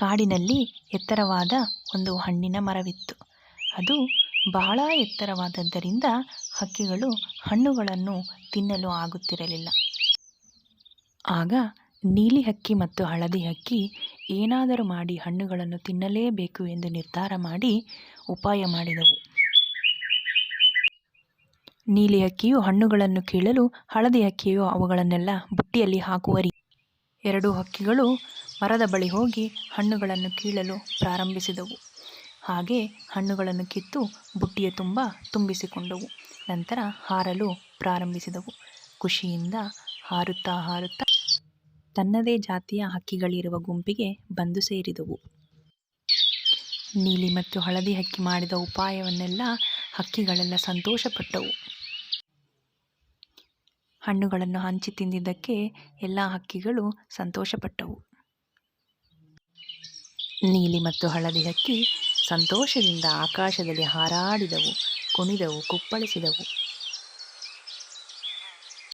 ಕಾಡಿನಲ್ಲಿ ಎತ್ತರವಾದ ಒಂದು ಹಣ್ಣಿನ ಮರವಿತ್ತು. ಅದು ಬಹಳ ಎತ್ತರವಾದದ್ದರಿಂದ ಹಕ್ಕಿಗಳು ಹಣ್ಣುಗಳನ್ನು ತಿನ್ನಲು ಆಗುತ್ತಿರಲಿಲ್ಲ. ಆಗ ನೀಲಿ ಹಕ್ಕಿ ಮತ್ತು ಹಳದಿ ಹಕ್ಕಿ ಏನಾದರೂ ಮಾಡಿ ಹಣ್ಣುಗಳನ್ನು ತಿನ್ನಲೇಬೇಕು ಎಂದು ನಿರ್ಧಾರ ಮಾಡಿ ಉಪಾಯ ಮಾಡಿದವು. ನೀಲಿ ಹಕ್ಕಿಯು ಹಣ್ಣುಗಳನ್ನು ಕೀಳಲು ಹಳದಿ ಹಕ್ಕಿಯು ಅವುಗಳನ್ನೆಲ್ಲ ಬುಟ್ಟಿಯಲ್ಲಿ ಹಾಕುವರಿ ಎರಡೂ ಹಕ್ಕಿಗಳು ಮರದ ಬಳಿ ಹೋಗಿ ಹಣ್ಣುಗಳನ್ನು ಕೀಳಲು ಪ್ರಾರಂಭಿಸಿದವು. ಹಾಗೆ ಹಣ್ಣುಗಳನ್ನು ಕಿತ್ತು ಬುಟ್ಟಿಯ ತುಂಬ ತುಂಬಿಸಿಕೊಂಡವು. ನಂತರ ಹಾರಲು ಪ್ರಾರಂಭಿಸಿದವು. ಖುಷಿಯಿಂದ ಹಾರುತ್ತಾ ಹಾರುತ್ತಾ ತನ್ನದೇ ಜಾತಿಯ ಹಕ್ಕಿಗಳಿರುವ ಗುಂಪಿಗೆ ಬಂದು ಸೇರಿದವು. ನೀಲಿ ಮತ್ತು ಹಳದಿ ಹಕ್ಕಿ ಮಾಡಿದ ಉಪಾಯವನ್ನೆಲ್ಲ ಹಕ್ಕಿಗಳೆಲ್ಲ ಸಂತೋಷಪಟ್ಟವು. ಹಣ್ಣುಗಳನ್ನು ಹಂಚಿ ತಿಂದಿದ್ದಕ್ಕೆ ಎಲ್ಲ ಹಕ್ಕಿಗಳು ಸಂತೋಷಪಟ್ಟವು. ನೀಲಿ ಮತ್ತು ಹಳದಿ ಹಕ್ಕಿ ಸಂತೋಷದಿಂದ ಆಕಾಶದಲ್ಲಿ ಹಾರಾಡಿದವು ಕುಣಿದವು ಕುಪ್ಪಳಿಸಿದವು.